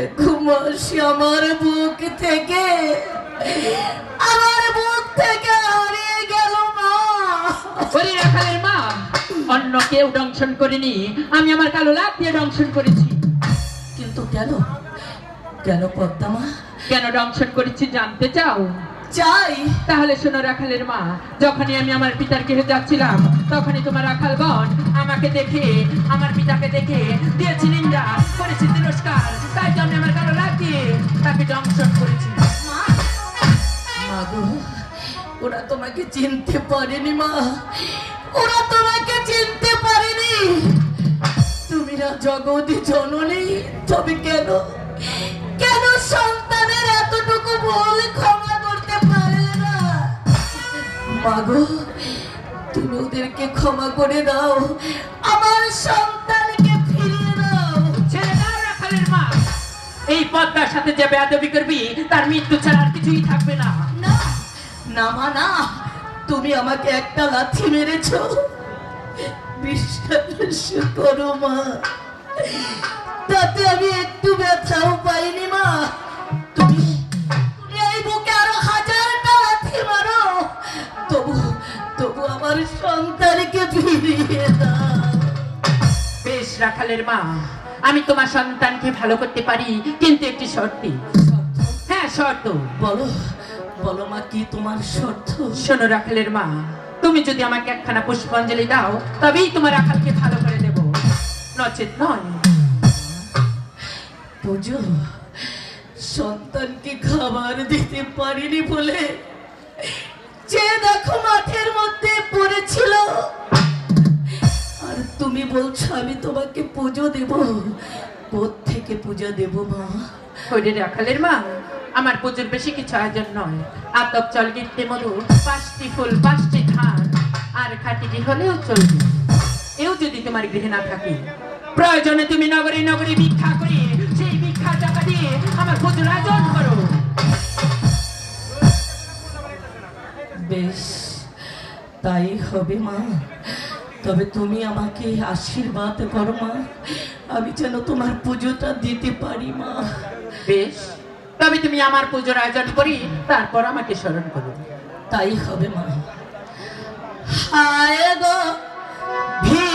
এক মাস আমার বুক থেকে আমার বুক থেকে হারিয়ে গেল মা। ওরে রাখালের মা অন্য কেউ দংশন করিনি আমি আমার কালো লাভ দিয়ে দংশন করেছি। কিন্তু কেন? কেন পদ্মা মা? কেন দংশন করেছি জানতে চাও? চাই। তাহলে শোনো রাখালের মা যখনই আমি আমার পিতার গৃহে যাচ্ছিলাম তখনই তোমার রাখাল বোন আমাকে দেখে আমার পিতাকে দেখে দিয়েছি নিন্দা করেছি তিরস্কার। তাই তো আমি আমার কালো লাভ তাকে দংশন করেছি। ওরা তোমাকে চিনতে পারেনি মা। ওরা তোমাকে চিনতে পারেনি। তুমি না জগৎ জননী তবে কেন? কেন সন্তানের মাগো তুমি ওদেরকে ক্ষমা করে দাও আমার সন্তানকে ফিরিয়ে দাও। ছেড়ে দাও রাখালের মা। এই পদ্মার সাথে যে বেয়াদবি করবি তার মৃত্যু ছাড়া আর কিছুই থাকবে না। না না মা না। তুমি আমাকে একটা লাথি মেরেছো। বিশ্বাস করো মা। তাতে আমি একটু ব্যথাও পাইনি মা। তুমি দাও বেশ রাখালের মা আমি তোমার সন্তানকে ভালো করতে পারি কিন্তু একটি শর্তে। হ্যাঁ শর্ত। বলো বলো মা কি তোমার শর্ত? শোনো রাখালের মা তুমি যদি আমাকে একখানা পুষ্পাঞ্জলি দাও তবেই তোমার রাখালকে ভালো করে দেব। নচেত নয়। পুজো সন্তানকে খাবার দিতে পারিনি বলে যে দেখো মাঠের আমি তোমাকে পুজো দেব। থেকে পুজো দেব মা। ওরে রাখালের মা আমার পুজোর বেশি কিছু আয়োজন নয়। আতপ চল গিরতে মধু পাঁচটি ফুল পাঁচটি ধান আর খাটিটি হলেও চলবে। এও যদি তোমার গৃহে না থাকে প্রয়োজনে তুমি নগরী নগরী ভিক্ষা করে সেই ভিক্ষা টাকা দিয়ে আমার পুজোর আয়োজন করো। বেশ তাই হবে মা। তবে তুমি আমাকে আশীর্বাদ করো মা। আমি যেন তোমার পুজোটা দিতে পারি মা। বেশ। তবে তুমি আমার পুজোর আয়োজন করি তারপর আমাকে স্মরণ করো। তাই হবে মা। হায় গো ভি